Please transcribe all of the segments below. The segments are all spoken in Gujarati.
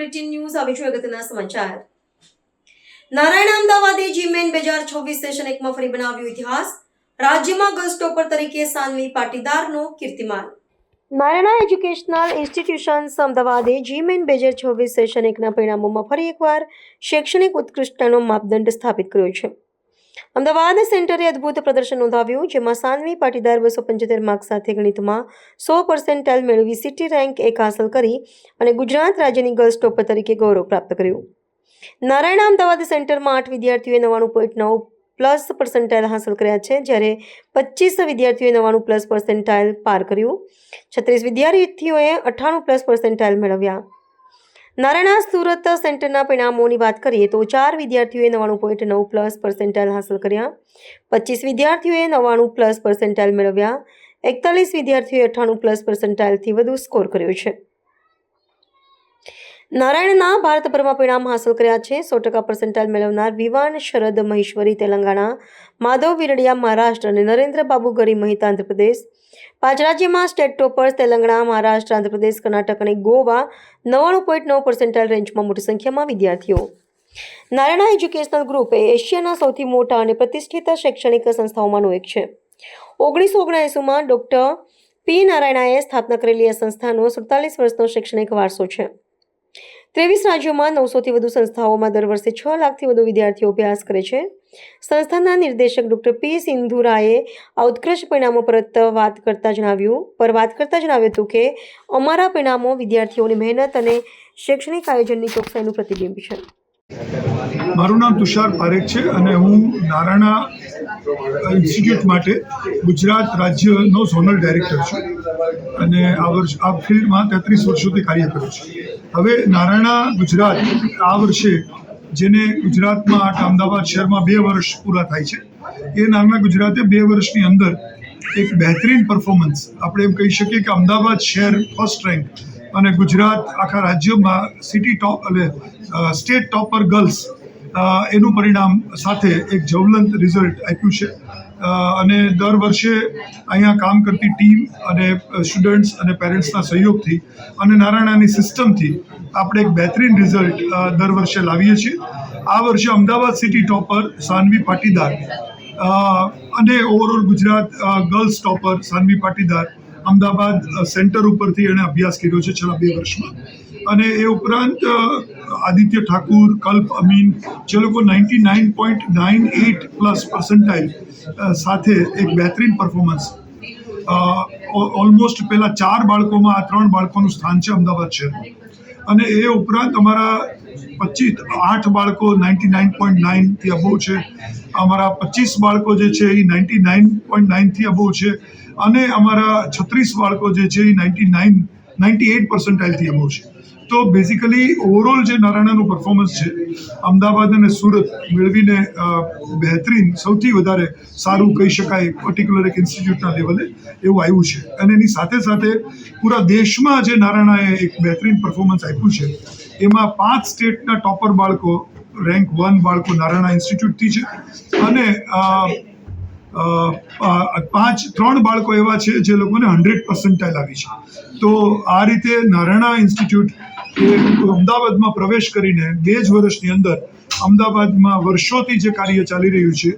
બુલેટિન ન્યૂઝ આવી છું અગત્યના સમાચાર. નારાયણ અમદાવાદે જીમેન બે હજાર છવ્વીસ સેશન એકમાં ફરી બનાવ્યો ઇતિહાસ. રાજ્યમાં ગર્લ્સ ટોપર તરીકે સાનવી પાટીદારનો કીર્તિમાન. નારાયણા એજ્યુકેશનલ ઇન્સ્ટિટ્યુશન્સ અમદાવાદે જીમેન બે હજાર છવ્વીસ સેશન એકના પરિણામોમાં ફરી એકવાર શૈક્ષણિક ઉત્કૃષ્ટતાનો માપદંડ સ્થાપિત કર્યો છે. અમદાવાદ સેન્ટરે અદ્ભુત પ્રદર્શન નોંધાવ્યું, જેમાં સાનવી પાટીદાર બસો પંચોતેર માર્ક સાથે ગણિતમાં સો પર્સેન્ટાઇલ મેળવી સિટી રેન્ક એક હાંસલ કરી અને ગુજરાત રાજ્યની ગર્લ્સ ટોપર તરીકે ગૌરવ પ્રાપ્ત કર્યું. નારાયણ અમદાવાદ સેન્ટરમાં આઠ વિદ્યાર્થીઓએ નવ્વાણું પોઈન્ટ નવ પ્લસ પર્સન્ટાઇલ હાંસલ કર્યા છે, જ્યારે પચીસ વિદ્યાર્થીઓએ નવ્વાણું પ્લસ પર્સન્ટાઇલ પાર કર્યું. છત્રીસ વિદ્યાર્થીઓએ અઠ્ઠાણું પ્લસ પર્સન્ટાઇલ મેળવ્યા. નારાયણા સુરત સેન્ટરના પરિણામોની વાત કરીએ તો ચાર વિદ્યાર્થીઓએ નવ્વાણું પોઈન્ટ નવ પ્લસ પર્સેન્ટાઇલ હાંસલ કર્યા. પચીસ વિદ્યાર્થીઓએ નવ્વાણું પ્લસ પર્સેન્ટાઇલ મેળવ્યા. એકતાલીસ વિદ્યાર્થીઓએ અઠ્ઠાણું પ્લસ પર્સન્ટાઇલથી વધુ સ્કોર કર્યો છે. નારાયણના ભારતભરમાં પરિણામ હાંસલ કર્યા છે. સો ટકા પર્સન્ટાઇલ મેળવનાર વિવાન શરદ મહેશ્વરી તેલંગાણા, માધવ વિરડિયા મહારાષ્ટ્ર અને નરેન્દ્ર બાબુ ગરી મહિતા આંધ્રપ્રદેશ. પાંચ રાજ્યમાં સ્ટેટ ટોપર્સ તેલંગાણા, મહારાષ્ટ્ર, આંધ્રપ્રદેશ, કર્ણાટક અને ગોવા નવ્વાણું પોઈન્ટ નવ પર્સન્ટાઇલ રેન્જમાં મોટી સંખ્યામાં વિદ્યાર્થીઓ. નારાયણા એજ્યુકેશનલ ગ્રુપ એ એશિયાના સૌથી મોટા અને પ્રતિષ્ઠિત શૈક્ષણિક સંસ્થાઓમાંનું એક છે. ઓગણીસો ઓગણએંસીમાં ડૉક્ટર પી નારાયણાએ સ્થાપના કરેલી આ સંસ્થાનો સુડતાલીસ વર્ષનો શૈક્ષણિક વારસો છે. ત્રેવીસ રાજ્યોમાં નવસોથી વધુ સંસ્થાઓમાં દર વર્ષે છ લાખથી વધુ વિદ્યાર્થીઓ અભ્યાસ કરે છે. સંસ્થાના નિર્દેશક ડૉક્ટર પી સિંધુરાએ ઉત્કૃષ્ટ પરિણામો પરત વાત કરતા જણાવ્યું, પર વાત કરતા જણાવ્યું હતું કે, અમારા પરિણામો વિદ્યાર્થીઓની મહેનત અને શૈક્ષણિક આયોજનની ચોકસાઈનું પ્રતિબિંબ છે. મારું નામ તુષાર પારેખ છે અને હું નારાયણા ઇન્સ્ટિટ્યૂટ માટે ગુજરાત રાજ્યનો ઝોનલ ડાયરેક્ટર છું. અને આ વર્ષ આ ફિલ્ડમાં તેત્રીસ વર્ષોથી કાર્ય કરું છું. હવે નારાયણા ગુજરાત આ વર્ષે જેને ગુજરાતમાં આઠ અમદાવાદ શહેરમાં બે વર્ષ પૂરા થાય છે, એ નાના ગુજરાતે બે વર્ષની અંદર એક બહેતરીન પરફોર્મન્સ આપણે એમ કહી શકીએ કે અમદાવાદ શહેર ફર્સ્ટ રેન્ક અને ગુજરાત આખા રાજ્યમાં સિટી ટોપ એટલે સ્ટેટ ટોપર ગર્લ્સ એનું પરિણામ સાથે એક જવલંત રિઝલ્ટ આપ્યું છે. અને દર વર્ષે અહીંયા કામ કરતી ટીમ અને સ્ટુડન્ટ્સ અને પેરેન્ટ્સના સહયોગથી અને નારાયણાની સિસ્ટમથી આપણે એક બહેતરીન રિઝલ્ટ દર વર્ષે લાવીએ છીએ. આ વર્ષે અમદાવાદ સિટી ટોપર સાનવી પાટીદાર અને overall Gujarat girls topper Sanvi Patidar Ahmedabad centre ઉપરથી એણે અભ્યાસ કર્યો છે છેલ્લા બે વર્ષમાં. અને એ ઉપરાંત આદિત્ય ઠાકુર, કલ્પ અમીન જે લોકો ninety nine point nine eight plus percentile સાથે એક બહેતરીન પરફોર્મન્સ ઓલમોસ્ટ પહેલાં ચાર બાળકોમાં આ ત્રણ બાળકોનું સ્થાન છે અમદાવાદ શહેરમાં અને એ ઉપરાંત અમારા પચીસ, આઠ બાળકો નાઇન્ટી નાઇન પોઈન્ટ નાઇનથી અબોવ છે. અમારા પચીસ બાળકો જે છે એ નાઇન્ટી નાઇન પોઈન્ટ નાઇનથી અબોવ છે. અને અમારા છત્રીસ બાળકો જે છે એ નાઇન્ટી નાઇન નાઇન્ટી એટ પર્સન્ટાઇલથી અબવ છે. તો બેઝિકલી ઓવરઓલ જે નારાયણાનું પરફોર્મન્સ છે, અમદાવાદ અને સુરત મેળવીને બહેતરીન, સૌથી વધારે સારું કહી શકાય પર્ટિક્યુલર એક ઇન્સ્ટિટ્યૂટના લેવલે એવું આવ્યું છે. અને એની સાથે સાથે પૂરા દેશમાં જે નારાયણાએ એક બહેતરીન પરફોર્મન્સ આપ્યું છે, એમાં પાંચ સ્ટેટના ટોપર બાળકો રેન્ક વન બાળકો નારાયણા ઇન્સ્ટિટ્યૂટથી છે. અને પાંચ, ત્રણ બાળકો એવા છે જે લોકોને હંડ્રેડ પર્સન્ટાઇલ આવી છે. તો આ રીતે નારાયણા ઇન્સ્ટિટ્યૂટ અમદાવાદમાં પ્રવેશ કરીને બે જ વર્ષની અંદર અમદાવાદમાં વર્ષોથી જે કાર્ય ચાલી રહ્યું છે,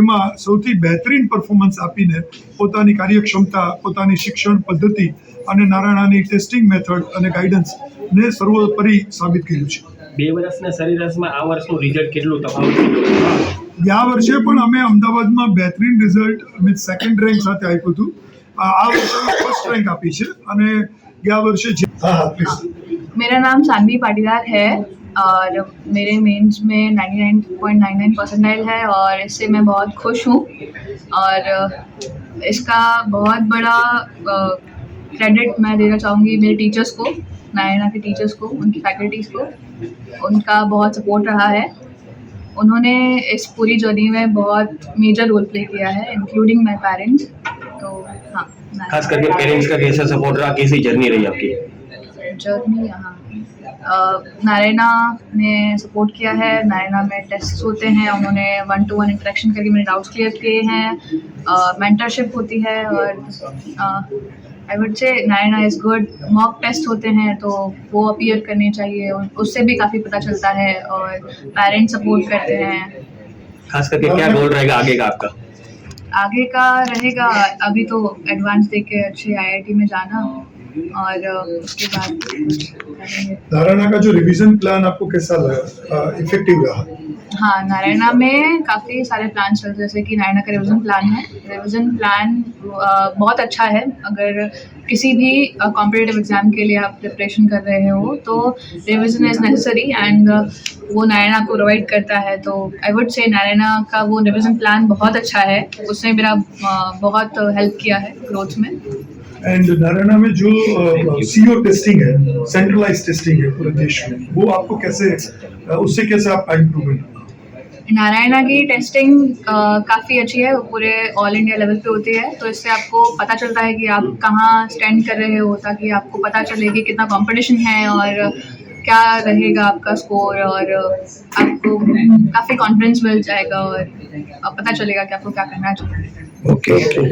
એમાં સૌથી બહેતરીન પરફોર્મન્સ આપીને પોતાની કાર્યક્ષમતા, પોતાની શિક્ષણ પદ્ધતિ અને નારાયણાની ટેસ્ટિંગ મેથડ અને ગાઈડન્સને સર્વોપરી સાબિત કર્યું છે. બે વર્ષના સરેરાશમાં આ વર્ષનું રિઝલ્ટ કેટલું તફાવત ગયા વર્ષે પણ અમે અમદાવાદમાં બહેતરીન રિઝલ્ટ મીન્સ સેકન્ડ રેન્ક સાથે આપ્યું હતું આ આ વર્ષે ફર્સ્ટ રેન્ક આપી છે અને ગયા વર્ષે જે હા હા પ્લીઝ मेरा नाम सानवी पाटीदार है और मेरे मेंस में 99.99 परसेंटाइल है और इससे मैं बहुत खुश हूँ और इसका बहुत बड़ा क्रेडिट मैं देना चाहूँगी मेरे टीचर्स को नारायणा के टीचर्स को उनकी फैकल्टीज़ को उनका बहुत सपोर्ट रहा है उन्होंने इस पूरी जर्नी में बहुत मेजर रोल प्ले किया है इंक्लूडिंग माई पेरेंट्स तो हाँ खास करके पेरेंट्स का कैसा सपोर्ट रहा? कैसी जर्नी रही आपकी? जर्नी यहाँ नारायणा ने सपोर्ट किया है नारायणा में टेस्ट होते हैं उन्होंने वन टू वन इंटरेक्शन करके मेरे डाउट्स क्लियर किए हैं। मेंटरशिप होती है और आई वुड से नायना इज़ गुड मॉक टेस्ट होते हैं तो वो अपीयर करने चाहिए उससे भी काफ़ी पता चलता है और पेरेंट्स सपोर्ट करते हैं। खास करके क्या गोल रहेगा आगे का आपका? आगे का रहेगा अभी तो एडवांस देख के अच्छे आईआईटी में जाना। और उसके बाद नारायणा का जो रिवीजन प्लान आपको कैसा लगा? इफ़ेक्टिव रहा? हाँ नारायणा में काफ़ी सारे प्लान चल रहे जैसे कि नारायणा का रिवीजन प्लान है। रिवीजन प्लान बहुत अच्छा है। अगर किसी भी कॉम्पिटेटिव एग्ज़ाम के लिए आप प्रिपरेशन कर रहे हो तो रिवीजन इज़ नेसेसरी एंड वो नारायणा को प्रोवाइड करता है। तो आई वुड से नारायणा का वो रिवीजन प्लान बहुत अच्छा है। उसने मेरा बहुत हेल्प किया है ग्रोथ में। एंड नारायणा में जो सीओ टेस्टिंग है सेंट्रलाइज टेस्टिंग है पूरे देश में वो आपको कैसे उससे कैसे आपका इम्प्रूवमेंट नारायणा की टेस्टिंग काफ़ी अच्छी है वो पूरे ऑल इंडिया लेवल पे होती है तो इससे आपको पता चलता है कि आप कहाँ स्टैंड कर रहे हो ताकि आपको पता चले कि कितना कंपटीशन है और क्या रहेगा आपका स्कोर और आपको काफ़ी कॉन्फिडेंस मिल जाएगा और पता चलेगा कि आपको क्या करना चाहिए। ओके